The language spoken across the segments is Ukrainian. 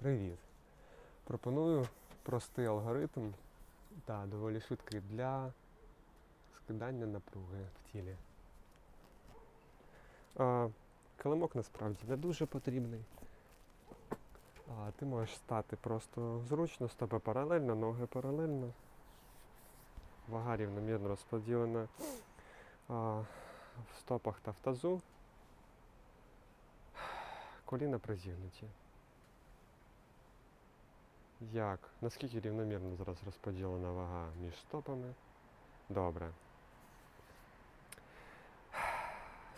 Привіт! Пропоную простий алгоритм та доволі швидкий для скидання напруги в тілі. А, килимок насправді не дуже потрібний. А, ти можеш стати просто зручно, стопи паралельно, ноги паралельно. Вага рівномірно розподілена в стопах та в тазу. Коліна призігнуті. Як? Наскільки рівномірно зараз розподілена вага між стопами? Добре.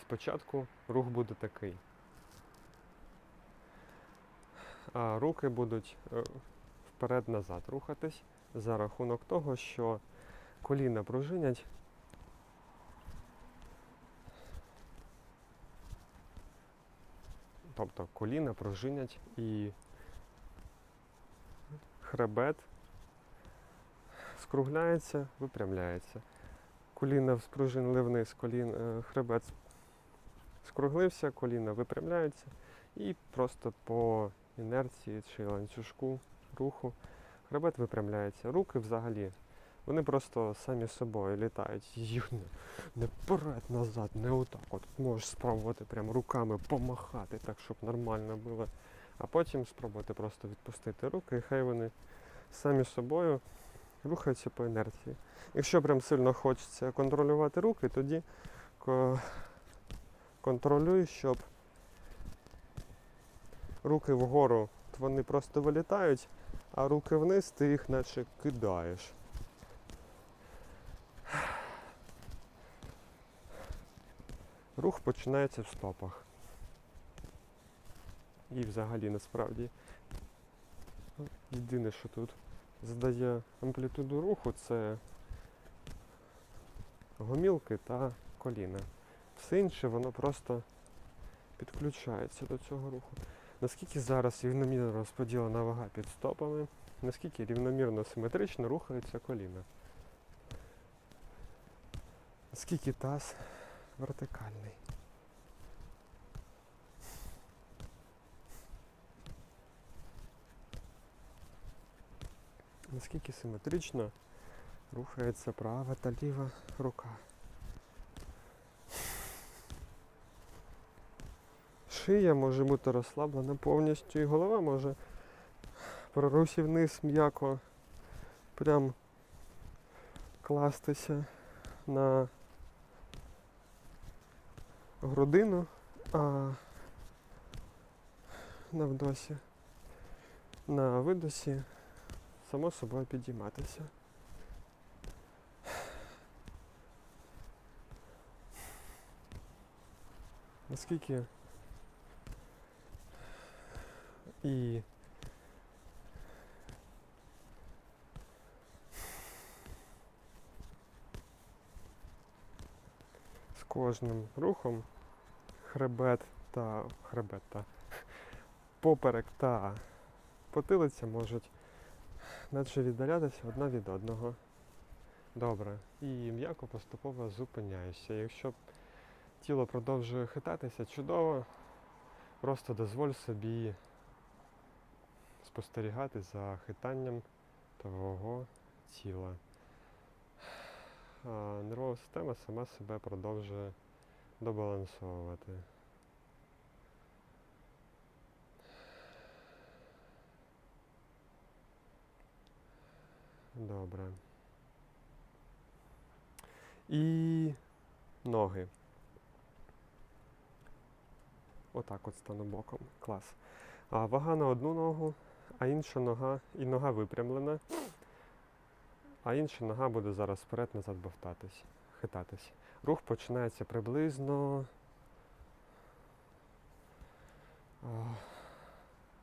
Спочатку рух буде такий. А руки будуть е, вперед-назад рухатись за рахунок того, що коліна пружинять. Тобто коліна пружинять і хребет скругляється, випрямляється. Коліна спружинили вниз, колін, е, хребет скруглився, коліна випрямляються і просто по інерції чи ланцюжку руху хребет випрямляється. Руки взагалі, вони просто самі собою літають. Їх не, вперед, назад, не отак. От можеш спробувати прям руками помахати так, щоб нормально було. А потім спробувати просто відпустити руки, і хай вони самі собою рухаються по інерції. Якщо прям сильно хочеться контролювати руки, тоді контролюй, щоб руки вгору вони просто вилітають, а руки вниз ти їх наче кидаєш. Рух починається в стопах. І взагалі насправді єдине, що тут задає амплітуду руху, це гомілки та коліна. Все інше воно просто підключається до цього руху. Наскільки зараз рівномірно розподілена вага під стопами, наскільки рівномірно симетрично рухаються коліна. Наскільки таз вертикальний. Наскільки симетрично рухається права та ліва рука. Шия може бути розслаблена повністю і голова може при русі вниз м'яко прям кластися на грудину, а на вдосі, на видосі само собою підійматися. Наскільки і з кожним рухом хребет та хребет та поперек та потилиця можуть наче віддалятися одна від одного. Добре. І м'яко поступово зупиняєшся. Якщо тіло продовжує хитатися, чудово. Просто дозволь собі спостерігати за хитанням твого тіла. А нервова система сама себе продовжує добалансовувати. Добре. І ноги. Отак от стану боком. Клас. А вага на одну ногу, а інша нога, і нога випрямлена, а інша нога буде зараз вперед-назад бовтатись, хитатись. Рух починається приблизно.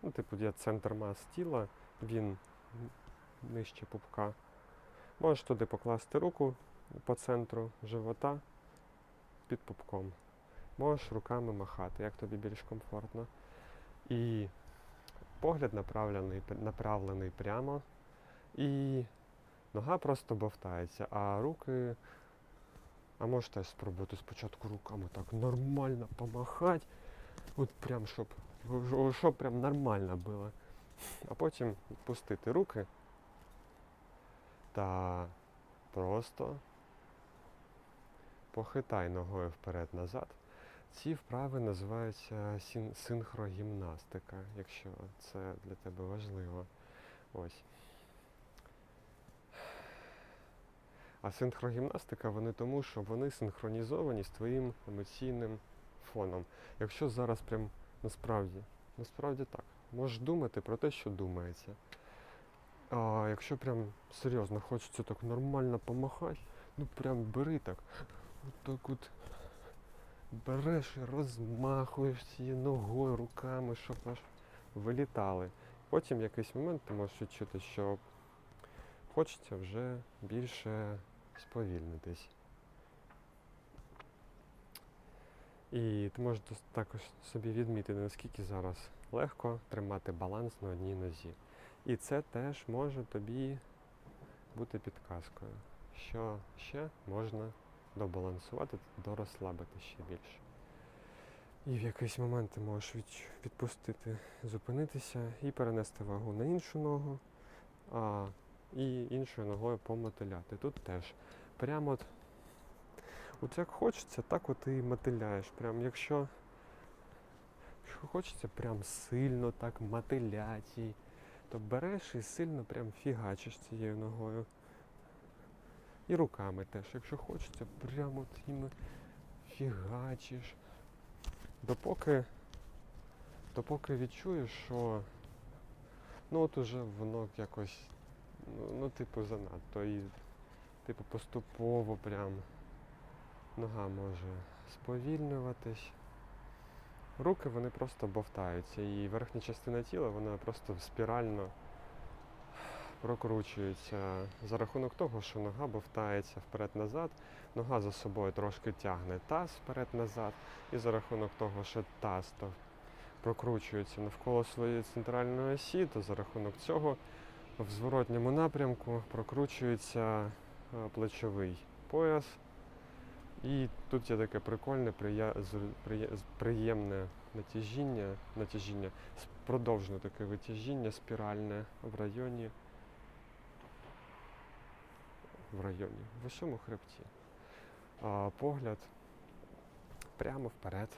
Ну, типу, є центр мас тіла, він нижче пупка. Можеш туди покласти руку по центру живота під пупком. Можеш руками махати, як тобі більш комфортно. І погляд направлений, направлений прямо. І нога просто бовтається, а руки. А можеш теж спробувати спочатку руками так нормально помахати. От прям щоб, щоб прям нормально було. А потім пустити руки та просто похитай ногою вперед-назад. Ці вправи називаються син- синхрогімнастика, якщо це для тебе важливо. Ось. А синхрогімнастика вони тому, що вони синхронізовані з твоїм емоційним фоном. Якщо зараз прям насправді, насправді так, можеш думати про те, що думається. А якщо прям серйозно хочеться так нормально помахати, ну прям бери так. От так от береш і розмахуєш цією ногою, руками, щоб аж вилітали. Потім в якийсь момент ти можеш відчути, що хочеться вже більше сповільнитись. І ти можеш також собі відмітити, наскільки зараз легко тримати баланс на одній нозі. І це теж може тобі бути підказкою, що ще можна добалансувати, дорозслабити ще більше. І в якийсь момент ти можеш відпустити, зупинитися і перенести вагу на іншу ногу, а і іншою ногою помотиляти. Тут теж прямо от, от як хочеться, так от і мотиляєш. Прям якщо, якщо хочеться прям сильно так мотиляти, її, то береш і сильно прям фігачиш цією ногою. І руками теж, якщо хочеться, прямо от їми фігачиш. Допоки, допоки відчуєш, що ну от уже воно якось, ну, ну типу, занадто. І типу поступово прям нога може сповільнюватись. Руки вони просто бовтаються, і верхня частина тіла вона просто спірально прокручується за рахунок того, що нога бовтається вперед-назад, нога за собою трошки тягне таз вперед-назад, і за рахунок того, що таз то прокручується навколо своєї центральної осі, то за рахунок цього в зворотньому напрямку прокручується е, плечовий пояс. І тут є таке прикольне, приємне натяжіння, натяжіння, продовжене таке витяжіння спіральне в районі. В районі, в усьому хребті. А, погляд прямо вперед.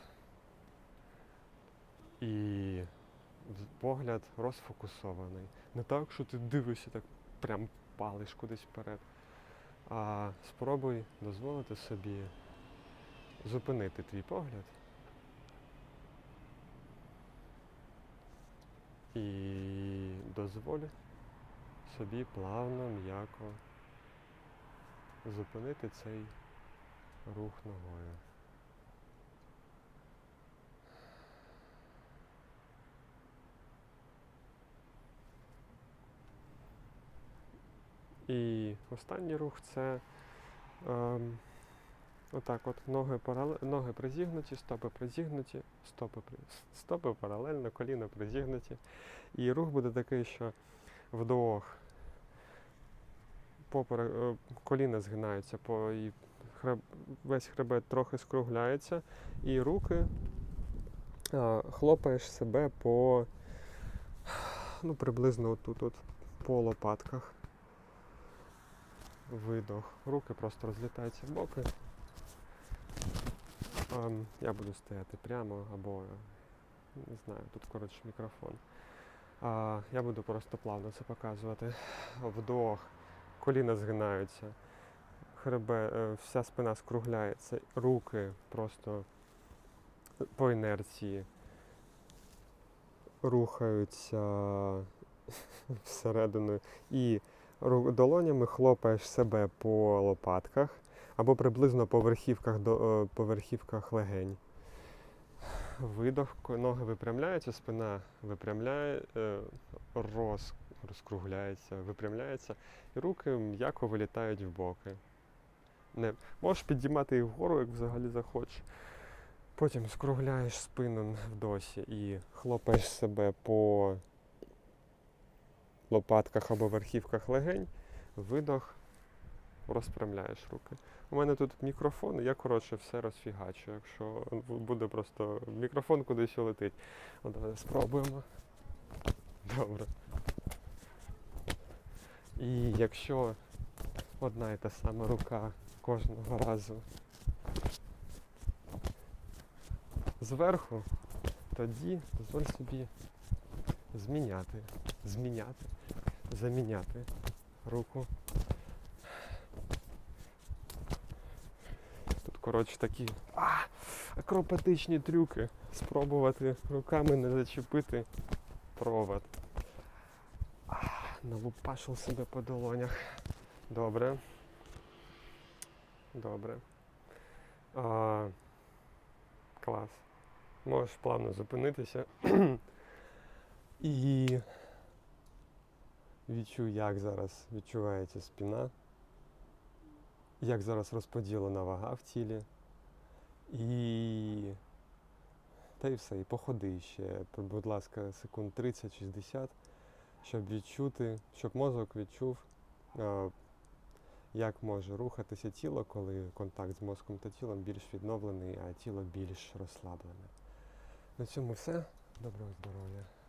І погляд розфокусований. Не так, що ти дивишся, так прям палиш кудись вперед. А спробуй дозволити собі зупинити твій погляд і дозволь собі плавно, м'яко зупинити цей рух ногою. І останній рух це ем, отак от ноги, парале... ноги призігнуті, стопи призігнуті, стопи, при... стопи паралельно, коліна призігнуті. І рух буде такий, що вдох попере... е, коліна згинаються, по... і хреб... весь хребет трохи скругляється, і руки а, хлопаєш себе по ну, приблизно отут, от, по лопатках видох. Руки просто розлітаються в боки. Я буду стояти прямо або не знаю, тут коротше мікрофон. Я буду просто плавно це показувати. Вдох, коліна згинаються, хребе, е, вся спина скругляється, руки просто по інерції рухаються всередину і долонями хлопаєш себе по лопатках або приблизно по верхівках, е, по верхівках легень. Видох, ноги випрямляються, спина випрямляє, е, роз, розкругляється, випрямляється, і руки м'яко вилітають в боки. Не, можеш підіймати їх вгору, як взагалі захочеш. Потім скругляєш спину в досі і хлопаєш себе по лопатках або верхівках легень, видох, розпрямляєш руки. У мене тут мікрофон, я коротше все розфігачу. Якщо буде просто мікрофон кудись улетить. От давай спробуємо. Добре. І якщо одна і та сама рука кожного разу зверху, тоді дозволь собі зміняти, зміняти, заміняти руку. Тут, коротше, такі а, акробатичні трюки. Спробувати руками не зачепити провод. А, Налупашив себе по долонях. Добре. Добре. А, клас. Можеш плавно зупинитися. І відчуй, як зараз відчувається спина, як зараз розподілена вага в тілі. І та й все, і походи ще, будь ласка, секунд 30-60, щоб відчути, щоб мозок відчув, як може рухатися тіло, коли контакт з мозком та тілом більш відновлений, а тіло більш розслаблене. На цьому все. Доброго здоров'я.